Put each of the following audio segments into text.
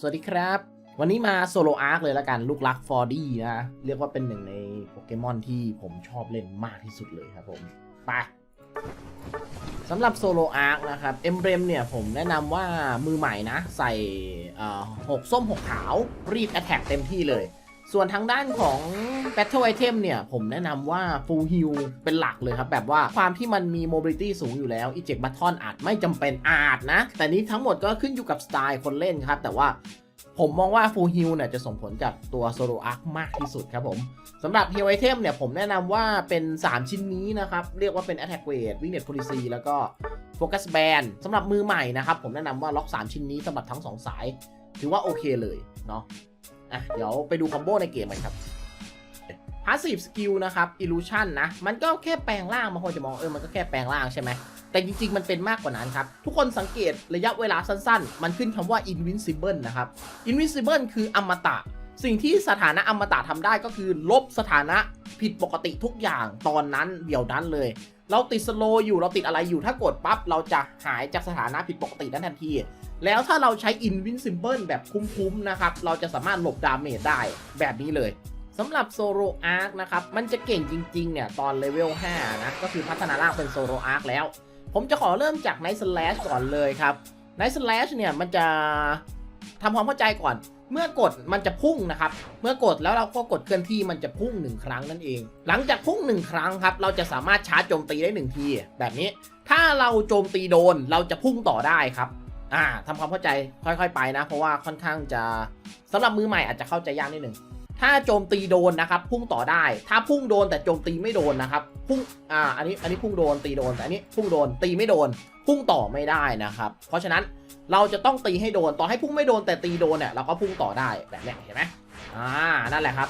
สวัสดีครับ วันนี้มาโซโลอาร์คเลยละกันลูกรักฟอร์ดี้นะ เรียกว่าเป็นหนึ่งในโปเกมอนที่ผมชอบเล่นมากที่สุดเลยครับผม ไปสำหรับโซโลอาร์คนะครับเอ็มเบรมเนี่ยผมแนะนำว่ามือใหม่นะ ใส่หกส้มหกขาว รีบแอตแทกเต็มที่เลย ส่วนทางด้านของ Battle Item เนี่ย ผมแนะนำว่า Full Heal เป็นหลักเลยครับ แบบว่าความที่มันมี Mobility สูงอยู่แล้ว Eject Button อาจไม่จำเป็นอาจนะ แต่นี้ทั้งหมดก็ขึ้นอยู่กับสไตล์คนเล่นครับ แต่ว่าผมมองว่า Full Heal เนี่ยจะส่งผลกับตัว Solo Arc มากที่สุดครับผมสำหรับ Heal Item เนี่ย ผมแนะนำว่าเป็น 3 ชิ้นนี้นะครับ เรียกว่าเป็น Attack Weight Winged Policy แล้วก็ Focus Band สำหรับมือใหม่นะครับ ผมแนะนำว่าล็อก 3 ชิ้นนี้สำหรับทั้ง 2 สาย ถือว่าโอเคเลยเนาะ อะเดี๋ยวไปดูคอมโบในเกมกันครับ Passive Skill นะครับ Illusion นะ มันก็แค่แปลงร่างบางคนจะมองเออมันก็แค่แปลงร่างใช่ไหมแต่จริงๆ มันเป็นมากกว่านั้นครับ ทุกคนสังเกตระยะเวลาสั้นๆ มันขึ้นคำว่า Invincible นะครับ Invincible คืออมตะ สิ่งที่สถานะอมตะทำได้ก็คือลบสถานะผิดปกติทุกอย่างตอนนั้นเดี๋ยวนั้นเลย เราติดสโลอยู่เราติดอะไรอยู่ถ้ากดปั๊บเราจะหายจากสถานะผิดปกตินั้นทันที แล้วถ้าเราใช้ Invincible แบบคุ้มๆนะครับ เราจะสามารถหลบดาเมจได้แบบนี้เลยสำหรับโซโ o อาร์คนะครับ มันจะเก่งจริงๆ เนี่ยตอนเลเวล 5 นะ ก็คือพัฒนาร่างเป็นโซโ o อาร์คแล้ว ผมจะขอเริ่มจาก Night Slash ก่อนเลยครับ Night Slash เนี่ยมันจะทำความเข้าใจก่อน เมื่อกดมันจะพุ่งนะครับ เมื่อกดแล้วเราก็กดเคลื่อนที่มันจะพุ่งหนึ่งครั้งนั่นเอง หลังจากพุ่งหนึ่งครั้งครับ เราจะสามารถชาร์จโจมตีได้หนึ่งที แบบนี้ ถ้าเราโจมตีโดนเราจะพุ่งต่อได้ครับ อ่าทำความเข้าใจค่อยๆไปนะ เพราะว่าค่อนข้างจะสำหรับมือใหม่อาจจะเข้าใจยากนิดหนึ่งถ้าโจมตีโดนนะครับ พุ่งต่อได้ ถ้าพุ่งโดนแต่โจมตีไม่โดนนะครับ พุ่งอ่าอันนี้อันนี้พุ่งโดนตีโดนแต่อันนี้พุ่งโดนตีไม่โดน พุ่งต่อไม่ได้นะครับ เพราะฉะนั้น เราจะต้องตีให้โดนต่อให้พุ่งไม่โดนแต่ตีโดนเนี่ยเราก็พุ่งต่อได้แบบนี้เห็นไหมอ่านั่นแหละครับ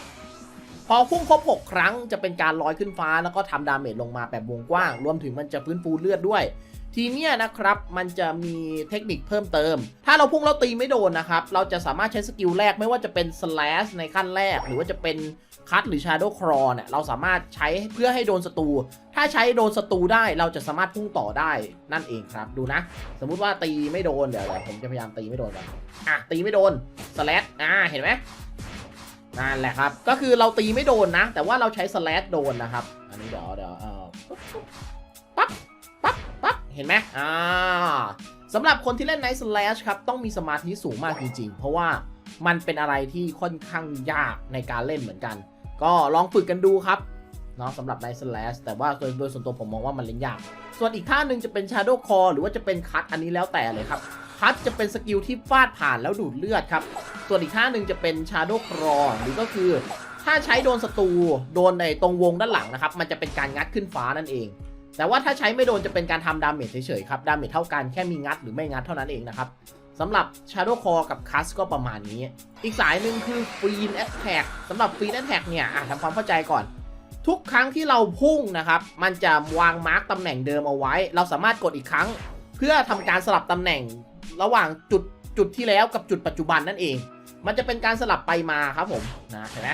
พอพุ่งครบ 6 ครั้งจะเป็นการลอยขึ้นฟ้าแล้วก็ทำดาเมจลงมาแบบวงกว้าง รวมถึงมันจะฟื้นฟูเลือดด้วย ทีเนี้ยนะครับมันจะมีเทคนิคเพิ่มเติม ถ้าเราพุ่งแล้วตีไม่โดนนะครับ เราจะสามารถใช้สกิลแรกไม่ว่าจะเป็น slash ในขั้นแรก หรือว่าจะเป็นคัตหรือ shadow claw เนี่ยเราสามารถใช้เพื่อให้โดนศัตรู ถ้าใช้โดนศัตรูได้เราจะสามารถพุ่งต่อได้นั่นเองครับ ดูนะ สมมุติว่าตีไม่โดนเดี๋ยวเดี๋ยวผมจะพยายามตีไม่โดนก่อนอะตีไม่โดน slash อ่าเห็นไหมนั่นแหละครับ ก็คือเราตีไม่โดนนะ แต่ว่าเราใช้ slash โดนนะครับ อันนี้เดี๋ยวเดี๋ยวเออ เห็นไหมอ่าสำหรับคนที่เล่น Night Slash ครับ ต้องมีสมาธิสูงมากจริง ๆ เพราะว่ามันเป็นอะไรที่ค่อนข้างยากในการเล่นเหมือนกัน ก็ลองฝึกกันดูครับเนาะสำหรับ Night Slash แต่ว่าโดยส่วนตัวผมมองว่ามันเล่นยาก ส่วนอีกท่าหนึ่งจะเป็น Shadow Core หรือว่าจะเป็นคัตอันนี้แล้วแต่เลยครับคัตจะเป็นสกิลที่ฟาดผ่านแล้วดูดเลือดครับ ส่วนอีกท่าหนึ่งจะเป็น Shadow Claw หรือก็คือถ้าใช้โดนศัตรูโดนในตรงวงด้านหลังนะครับ มันจะเป็นการงัดขึ้นฟ้านั่นเอง แต่ว่าถ้าใช้ไม่โดนจะเป็นการทำดาเมจเฉยๆครับ ดาเมจเท่ากันแค่มีงัดหรือไม่งัดเท่านั้นเองนะครับสำหรับ Shadow Core กับ c a s ก็ประมาณนี้ อีกสายหนึ่งคือ Free Attack สำหรับ Free Attack เนี่ยอะทำความเข้าใจก่อน ทุกครั้งที่เราพุ่งนะครับ มันจะวางมาร์กตำแหน่งเดิมเอาไว้ เราสามารถกดอีกครั้ง เพื่อทำการสลับตำแหน่งระหว่างจุดจุดที่แล้วกับจุดปัจจุบันนั่นเอง มันจะเป็นการสลับไปมาครับผมนะเห็นไหม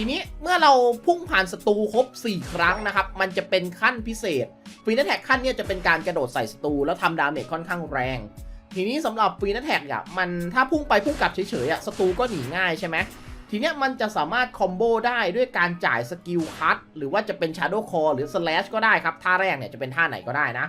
ทีนี้เมื่อเราพุ่งผ่านศัตรูครบ 4 ครั้งนะครับ มันจะเป็นขั้นพิเศษฟรีนแท็กขั้นนี้จะเป็นการกระโดดใส่ศัตรูแล้วทำดาเมจค่อนข้างแรง ทีนี้สำหรับฟรีนแท็กเนี่ยมันถ้าพุ่งไปพุ่งกลับเฉยๆอะศัตรูก็หนีง่ายใช่ไหมทีเนี้ยมันจะสามารถคอมโบได้ด้วยการจ่ายสกิลคัตหรือว่าจะเป็น Shadow Core หรือ Slash ก็ได้ครับท่าแรกเนี่ยจะเป็นท่าไหนก็ได้นะ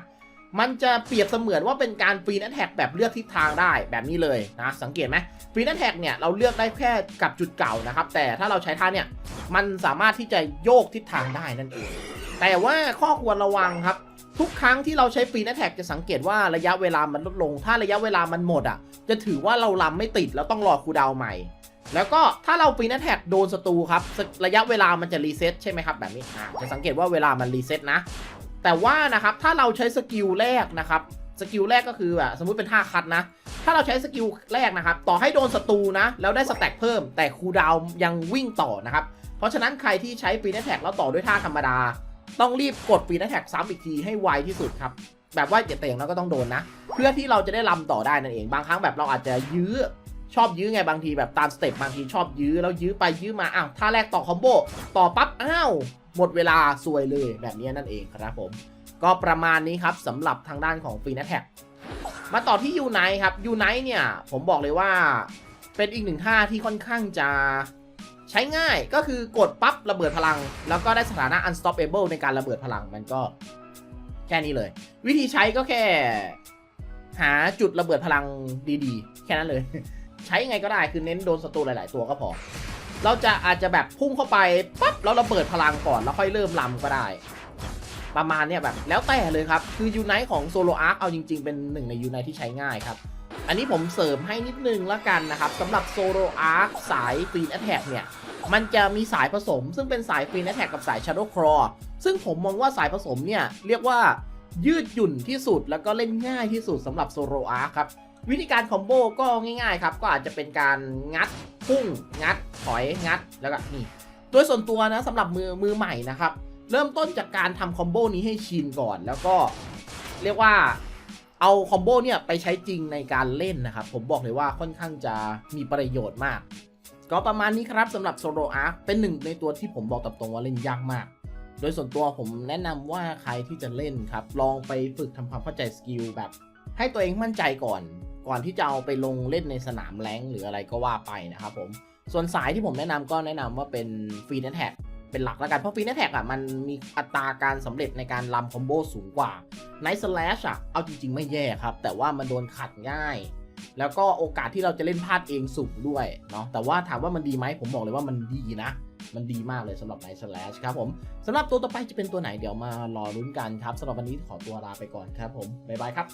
มันจะเปรียบเสมือนว่าเป็นการฟรีนแท็กแบบเลือกทิศทางได้แบบนี้เลยนะสังเกตไหมฟรีนแท็กเนี่ยเราเลือกได้แค่กับจุดเก่านะครับ แต่ถ้าเราใช้ท่าเนี่ยมันสามารถที่จะโยกทิศทางได้นั่นเองแต่ว่าข้อควรระวังครับ ทุกครั้งที่เราใช้ฟรีนแท็กจะสังเกตว่าระยะเวลามันลดลง ถ้าระยะเวลามันหมดอะ จะถือว่าเราลำไม่ติดแล้วต้องรอคูดาวใหม่ แล้วก็ถ้าเราฟรีนแท็กโดนศัตรูครับ ระยะเวลามันจะรีเซ็ตใช่ไหมครับแบบนี้จะสังเกตว่าเวลามันรีเซ็ตนะ แต่ว่านะครับถ้าเราใช้สกิลแรกนะครับสกิลแรกก็คืออะสมมุติเป็นท่าคัดนะ ถ้าเราใช้สกิลแรกนะครับ ต่อให้โดนศัตรูนะ แล้วได้สแต็กเพิ่ม แต่คูดาวยังวิ่งต่อนะครับ เพราะฉะนั้นใครที่ใช้ฟรีนแท็กแล้วต่อด้วยท่าธรรมดา ต้องรีบกดฟรีนแท็กซ้ำอีกทีให้ไวที่สุดครับ แบบว่าเจ็ดเต่งเราก็ต้องโดนนะ เพื่อที่เราจะได้ลำต่อได้นั่นเอง บางครั้งแบบเราอาจจะยื้อ ชอบยื้อไงบางทีแบบตามสเต็ปบางทีชอบยื้อแล้วยื้อไปยื้อมา อ้าวท่าแรกต่อคอมโบ ต่อปั๊บ อ้าว หมดเวลาซวยเลยแบบนี้นั่นเองครับผม ก็ประมาณนี้ครับสำหรับทางด้านของฟีนแท็กมาต่อที่ยูไนครับยูไนเนี่ยผมบอกเลยว่าเป็นอีกหนึ่งท่าที่ค่อนข้างจะใช้ง่ายก็คือกดปั๊บระเบิดพลัง แล้วก็ได้สถานะ unstoppable ในการระเบิดพลังมันก็แค่นี้เลย วิธีใช้ก็แค่ หาจุดระเบิดพลังดีๆ แค่นั้นเลย ใช้ยังไงก็ได้คือเน้นโดนศัตรูหลาย ๆ ตัวก็พอ เราจะอาจจะแบบพุ่งเข้าไปปั๊บแล้วเระเบิดพลังก่อนแล้วค่อยเริ่มลำก็ได้ ประมาณเนี้ยแบบแล้วแต่เลยครับ คือยูไนต์ของโซโลอาร์คเอาจริง ๆ เป็นหนึ่งในยูไนต์ที่ใช้ง่ายครับ อันนี้ผมเสริมให้นิดนึงละกันนะครับสำหรับโซโลอาร์คสายฟีนแอ t แทกเนี่ยมันจะมีสายผสม ซึ่งเป็นสายฟีนแอ t แทกกับสาย Shadow Claw ซึ่งผมมองว่าสายผสมเนี่ยเรียกว่ายืดหยุ่นที่สุดแล้วก็เล่นง่ายที่สุดสำหรับโซโลอาร์คครับ วิธีการคอมโบก็ง่ายๆครับ ก็อาจจะเป็นการงัดพุ่งงัดถอยงัดแล้วก็นี่โดยส่วนตัวนะสำหรับมือมือใหม่นะครับ เริ่มต้นจากการทำคอมโบนี้ให้ชินก่อน แล้วก็เรียกว่าเอาคอมโบเนี่ยไปใช้จริงในการเล่นนะครับ ผมบอกเลยว่าค่อนข้างจะมีประโยชน์มาก ก็ประมาณนี้ครับสำหรับโซโลอาร์เป็นหนึ่งในตัวที่ผมบอกตรงว่าเล่นยากมาก โดยส่วนตัวผมแนะนำว่าใครที่จะเล่นครับ ลองไปฝึกทำความเข้าใจสกิลแบบให้ตัวเองมั่นใจก่อน ก่อนที่จะเอาไปลงเล่นในสนามแรงหรืออะไรก็ว่าไปนะครับผม ส่วนสายที่ผมแนะนำก็แนะนำว่าเป็นฟรีแนแท็กเป็นหลักแล้วกัน เพราะฟรีแนแท็กอะมันมีอัตราการสำเร็จในการลำคอมโบสูงกว่าไนท์สแลชอะเอาจริง ๆ ไม่แย่ครับ แต่ว่ามันโดนขัดง่าย แล้วก็โอกาสที่เราจะเล่นพลาดเองสูงด้วยเนาะแต่ว่าถามว่ามันดีไหมผมบอกเลยว่ามันดีนะมันดีมากเลยสำหรับไนท์สแลชครับผมสำหรับตัวต่อไปจะเป็นตัวไหนเดี๋ยวมารอลุ้นกันครับสำหรับวันนี้ขอตัวลาไปก่อนครับผมบ๊ายบายครับ